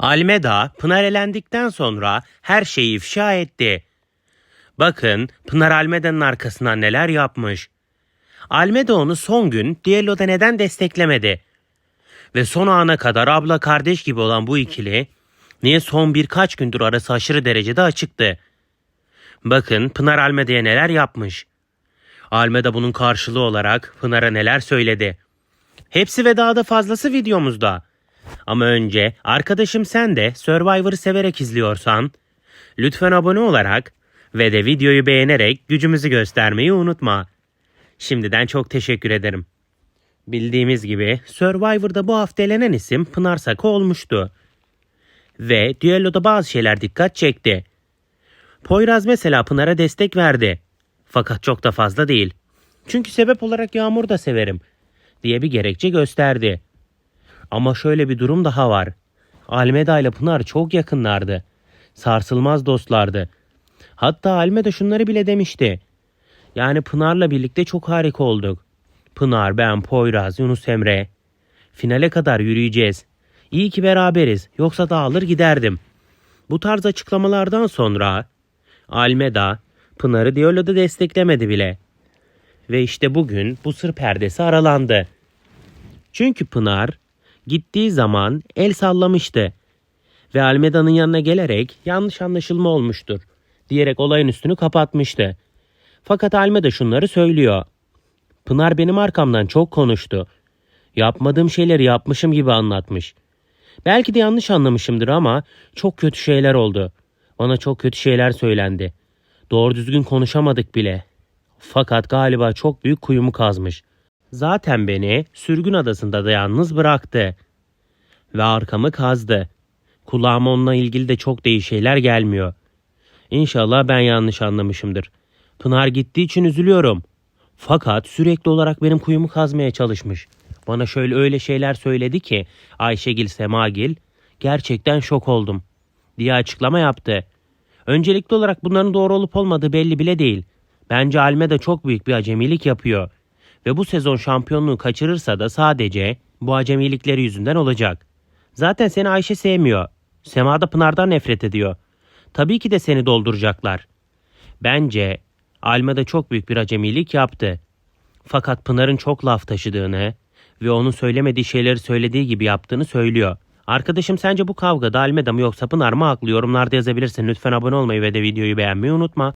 Almeda Pınar elendikten sonra her şeyi ifşa etti. Bakın Pınar Almeda'nın arkasından neler yapmış. Almeda onu son gün düelloda neden desteklemedi? Ve son ana kadar abla kardeş gibi olan bu ikili niye son birkaç gündür arası aşırı derecede açıktı? Bakın Pınar Almeda'ya neler yapmış. Almeda bunun karşılığı olarak Pınar'a neler söyledi. Hepsi ve daha da fazlası videomuzda. Ama önce arkadaşım sen de Survivor'ı severek izliyorsan lütfen abone olarak ve de videoyu beğenerek gücümüzü göstermeyi unutma. Şimdiden çok teşekkür ederim. Bildiğimiz gibi Survivor'da bu hafta elenen isim Pınar Saka olmuştu. Ve düelloda bazı şeyler dikkat çekti. Poyraz mesela Pınar'a destek verdi. Fakat çok da fazla değil. Çünkü sebep olarak Yağmur da severim diye bir gerekçe gösterdi. Ama şöyle bir durum daha var. Almeda ile Pınar çok yakınlardı. Sarsılmaz dostlardı. Hatta Almeda şunları bile demişti. Yani Pınar'la birlikte çok harika olduk. Pınar, ben, Poyraz, Yunus Emre. Finale kadar yürüyeceğiz. İyi ki beraberiz. Yoksa dağılır giderdim. Bu tarz açıklamalardan sonra Almeda Pınar'ı Diyalo'da desteklemedi bile. Ve işte bugün bu sır perdesi aralandı. Çünkü Pınar gittiği zaman el sallamıştı. Ve Almeda'nın yanına gelerek yanlış anlaşılma olmuştur diyerek olayın üstünü kapatmıştı. Fakat Almeda şunları söylüyor. Pınar benim arkamdan çok konuştu. Yapmadığım şeyleri yapmışım gibi anlatmış. Belki de yanlış anlamışımdır ama çok kötü şeyler oldu. Bana çok kötü şeyler söylendi. Doğru düzgün konuşamadık bile. Fakat galiba çok büyük kuyumu kazmış. Zaten beni sürgün adasında da yalnız bıraktı. Ve arkamı kazdı. Kulağıma onunla ilgili de çok değişik şeyler gelmiyor. İnşallah ben yanlış anlamışımdır. Pınar gittiği için üzülüyorum. Fakat sürekli olarak benim kuyumu kazmaya çalışmış. Bana şöyle öyle şeyler söyledi ki Ayşegil Semagil gerçekten şok oldum diye açıklama yaptı. Öncelikli olarak bunların doğru olup olmadığı belli bile değil. Bence Almeda çok büyük bir acemilik yapıyor. Ve bu sezon şampiyonluğu kaçırırsa da sadece bu acemilikleri yüzünden olacak. Zaten seni Ayşe sevmiyor. Sema da Pınar'dan nefret ediyor. Tabii ki de seni dolduracaklar. Bence Almeda çok büyük bir acemilik yaptı. Fakat Pınar'ın çok laf taşıdığını ve onun söylemediği şeyleri söylediği gibi yaptığını söylüyor. Arkadaşım sence bu kavgada Almeda mı yoksa Pınar mı haklı yorumlarda yazabilirsin. Lütfen abone olmayı ve de videoyu beğenmeyi unutma.